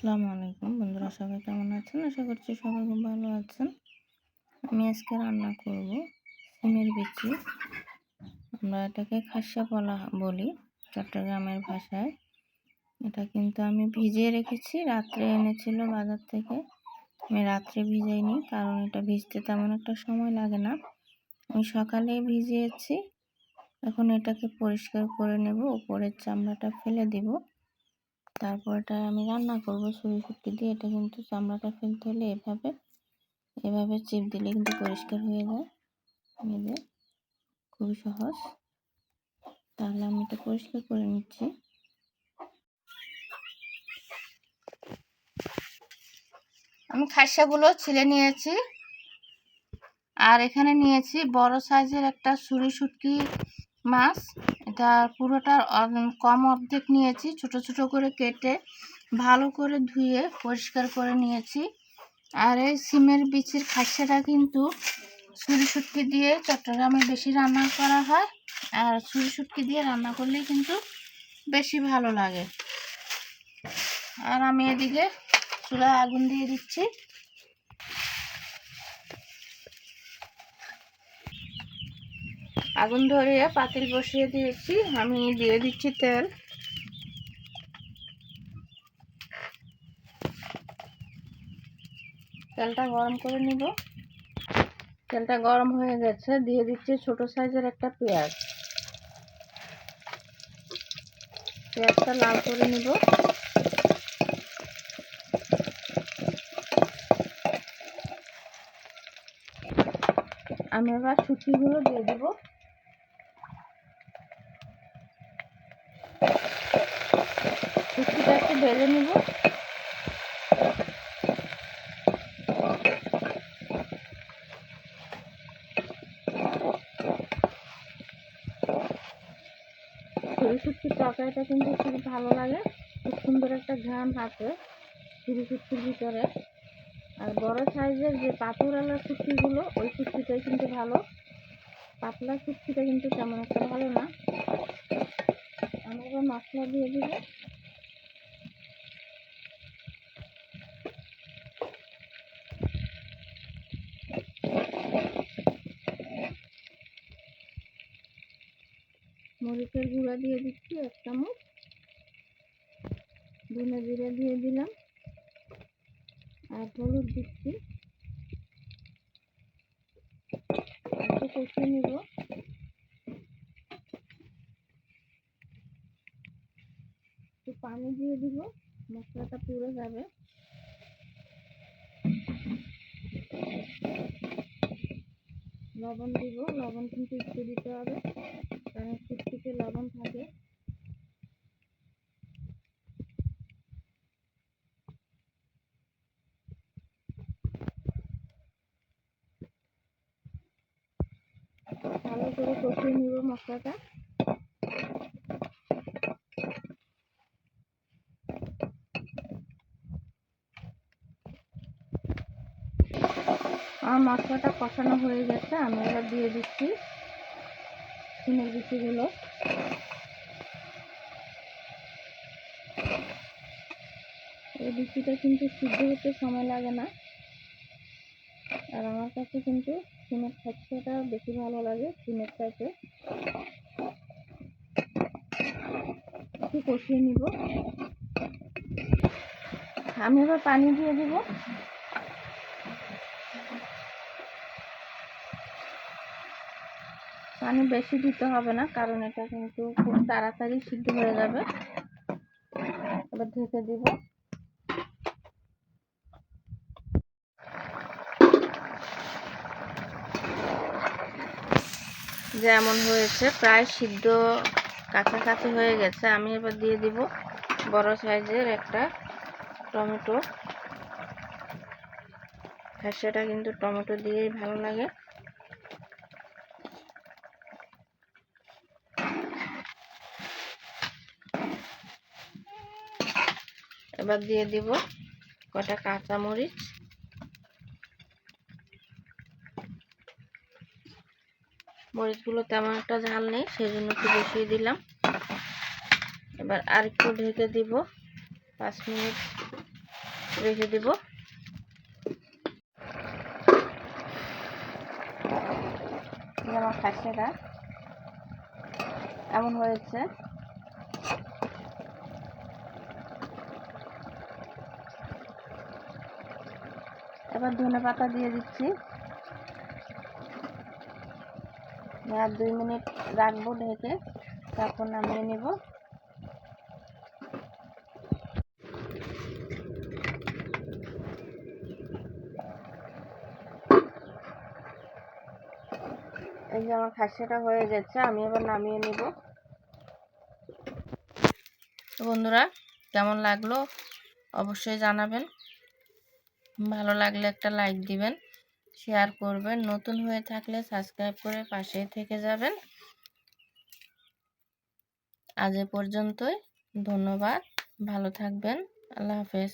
আসসালামু আলাইকুম। বন্ধুরা সবাই কেমন আছেন? আশা করছি সবাই খুব ভালো আছেন। আমি আজকে রান্না করব সিমের বিচি। আমরা এটাকে খাসা বলা বলি চট্টগ্রামের ভাষায়। এটা কিন্তু আমি ভিজিয়ে রেখেছি। রাত্রে এনেছিল বাজার থেকে। আমি রাত্রে ভিজাইনি কারণ এটা ভিজতে তেমন একটা সময় লাগে না। আমি সকালে ভিজিয়েছি। এখন এটাকে পরিষ্কার করে নেব। উপরের চামড়াটা ফেলে দিব। তারপর এটা আমি রান্না করব সুরি শুটকি দিয়ে। এটা কিন্তু চামড়াটা ফেলতে হলে এভাবে এভাবে চিপ দিলে কিন্তু পরিষ্কার হয়ে যায়। নিজের খুবই সহজ। তাহলে আমি এটা পরিষ্কার করে নিচ্ছি। আমি খাসাগুলো ছিলে নিয়েছি। আর এখানে নিয়েছি বড় সাইজের একটা সুরি শুটকি মাছ। এটা পুরোটার কম অর্ধেক নিয়েছি। ছোট ছোট করে কেটে ভালো করে ধুয়ে পরিষ্কার করে নিয়েছি। আর এই সিমের বিচির খাসাটা কিন্তু ছুরি শুটকি দিয়ে চট্টগ্রামে বেশি রান্না করা হয়। আর ছুরি শুটকি দিয়ে রান্না করলেই কিন্তু বেশি ভালো লাগে। আর আমি এদিকে চুলায় আগুন দিয়ে দিচ্ছি। আগুন ধরিয়ে পাতিল বসিয়ে দিয়েছি। আমি দিয়ে দিচ্ছি তেল। তেলটা গরম করে নিব। তেলটা গরম হয়ে গেছে। দিয়ে দিচ্ছি ছোট সাইজের একটা পেঁয়াজ। পেঁয়াজটা লাল করে নিব। আমি এবার সুতিগুলো দিয়ে দেবো শুটকিটা একটু ভেজে নিব। ছুরি শুটকির তরকারিটা কিন্তু খুব ভালো লাগে। খুব সুন্দর একটা ঘ্রাণ আছে ছুরি শুটকির ভিতরে। আর বড় সাইজের যে পাথরওয়ালা শুটকিগুলো, ওই শুটকিটাই কিন্তু ভালো। পাতলা শুটকিটা কিন্তু তেমন একটা ভালো না। আমরা মশলা দিয়ে দিব। মরিচের গুঁড়া দিয়ে দিচ্ছি এক চামচ ধনে জিরে দিয়ে দিলাম। আর হলুদ দিচ্ছি। কষিয়ে নিব। একটু পানি দিয়ে দিব, মশলাটা পুড়ে যাবে। লবণ দিব, লবণ কিন্তু একটু দিতে হবে। কারণ লবণ থাকে। ভালো করে কষিয়ে নিব মশলাটা। আমার মশলাটা কষানো হয়ে গেছে, আমি এবার দিয়ে দিচ্ছি। সিমের বিচিগুলো এই বিচিটা কিন্তু সিদ্ধ হতে সময় লাগে না। আর আমার কাছে কিন্তু সিমের খাচ্ছাটা বেশি ভালো লাগে, সিমের চাইতে একটু কষিয়ে নিব। আমি এবার পানি দিয়ে দিব। পানি বেশি দিতে হবে না, কারণ এটা কিন্তু খুব তাড়াতাড়ি সিদ্ধ হয়ে যাবে। এবার ঢেকে দিব। যেমন হয়েছে, প্রায় সিদ্ধ কাছাকাছি হয়ে গেছে। আমি এবার দিয়ে দিব বড় সাইজের একটা টমেটো। সেটা কিন্তু টমেটো দিয়েই ভালো লাগে। এবার দিয়ে দিব কটা কাঁচামরিচ। মরিচগুলো তেমন একটা ঝাল নেই সেই জন্য একটু বসিয়ে দিলাম। এবার আর একটু ঢেকে দিব, পাঁচ মিনিট রেখে দিব। আমার খাসিটা এমন হয়েছে। এবার ধনে পাতা দিয়ে দিচ্ছি। আর দুই মিনিট রাখব ঢেকে, তারপর নামিয়ে নেব। এই যে আমার খাসিটা হয়ে গেছে, আমি এবার নামিয়ে নিব। বন্ধুরা, কেমন লাগল? অবশ্যই জানাবেন। ভালো লাগলে একটা লাইক দিবেন শেয়ার করবেন, নতুন হয়ে থাকলে সাবস্ক্রাইব করে পাশে থেকে যাবেন। আজ এ পর্যন্তই, ধন্যবাদ, ভালো থাকবেন, আল্লাহ হাফেজ।